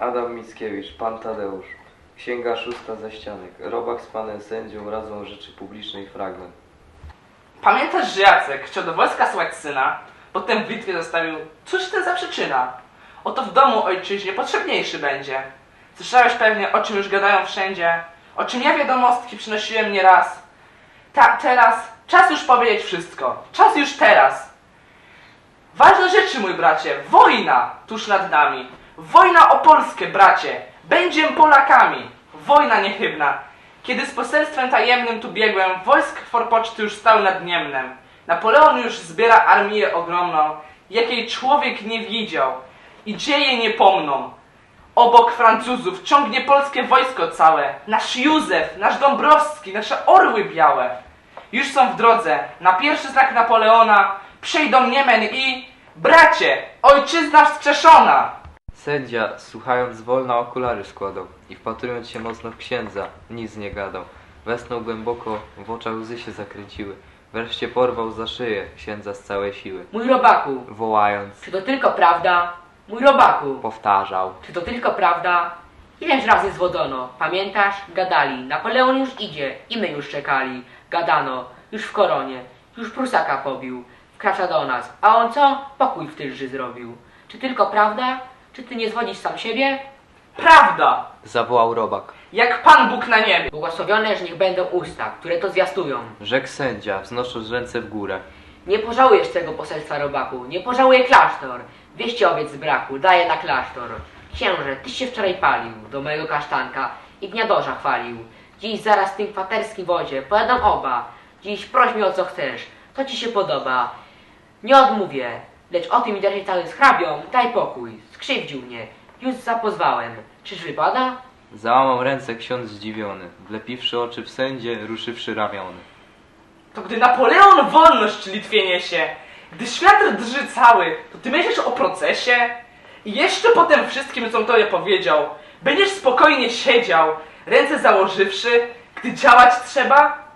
Adam Mickiewicz, Pan Tadeusz. Księga szósta ze ścianek. Robak z panem sędzią radzą rzeczy publicznej fragment. Pamiętasz, że Jacek chciał do wojska słać syna, potem w bitwie zostawił, cóż ten za przyczyna? Oto w domu ojczyźnie potrzebniejszy będzie. Słyszałeś pewnie, o czym już gadają wszędzie, o czym ja wiadomostki przynosiłem nieraz. Ta, teraz, czas już powiedzieć wszystko, czas już teraz. Ważne rzeczy, mój bracie, wojna tuż nad nami. Wojna o Polskę, bracie, będziem Polakami. Wojna niechybna. Kiedy z poselstwem tajemnym tu biegłem, wojsk forpoczty już stał nad Niemnem. Napoleon już zbiera armię ogromną, jakiej człowiek nie widział. I dzieje nie pomną. Obok Francuzów ciągnie polskie wojsko całe. Nasz Józef, nasz Dąbrowski, nasze orły białe. Już są w drodze. Na pierwszy znak Napoleona przejdą Niemen i... Bracie, ojczyzna wskrzeszona! Sędzia, słuchając wolna, okulary składał i wpatrując się mocno w księdza, nic nie gadał. Wesnął głęboko, w oczach łzy się zakręciły. Wreszcie porwał za szyję księdza z całej siły. Mój robaku, Wołając, czy to tylko prawda? Mój robaku, powtarzał. czy to tylko prawda? Ileż razy zwodzono, pamiętasz? Gadali, Napoleon już idzie i my już czekali. Gadano, już w koronie, już Prusaka pobił, wkracza do nas, a on co? Pokój w tylży zrobił. Czy tylko prawda? Czy ty nie zwodzisz sam siebie? Prawda! Zawołał robak. Jak Pan Bóg na niebie! Błogosławioneż niech będą usta, które to zwiastują. Rzekł sędzia, wznosząc ręce w górę. Nie pożałujesz tego poselstwa robaku, nie pożałuje klasztor. Wieście owiec z braku, daje na klasztor. Księże, tyś się wczoraj palił do mojego kasztanka i gniadorza chwalił. Dziś zaraz w tym kwaterskim wodzie pojadą oba. Dziś proś mnie o co chcesz, co ci się podoba. Nie odmówię, lecz o tym interesie cały z hrabią, daj pokój, skrzywdził mnie. Już zapozwałem. Czyż wypada? Załamał ręce ksiądz zdziwiony, wlepiwszy oczy w sędzie, ruszywszy ramiony. To gdy Napoleon wolność Litwie niesie, gdy świat drży cały, to ty myślisz o procesie? I jeszcze po tym wszystkim, co tobie powiedział, będziesz spokojnie siedział, ręce założywszy, gdy działać trzeba?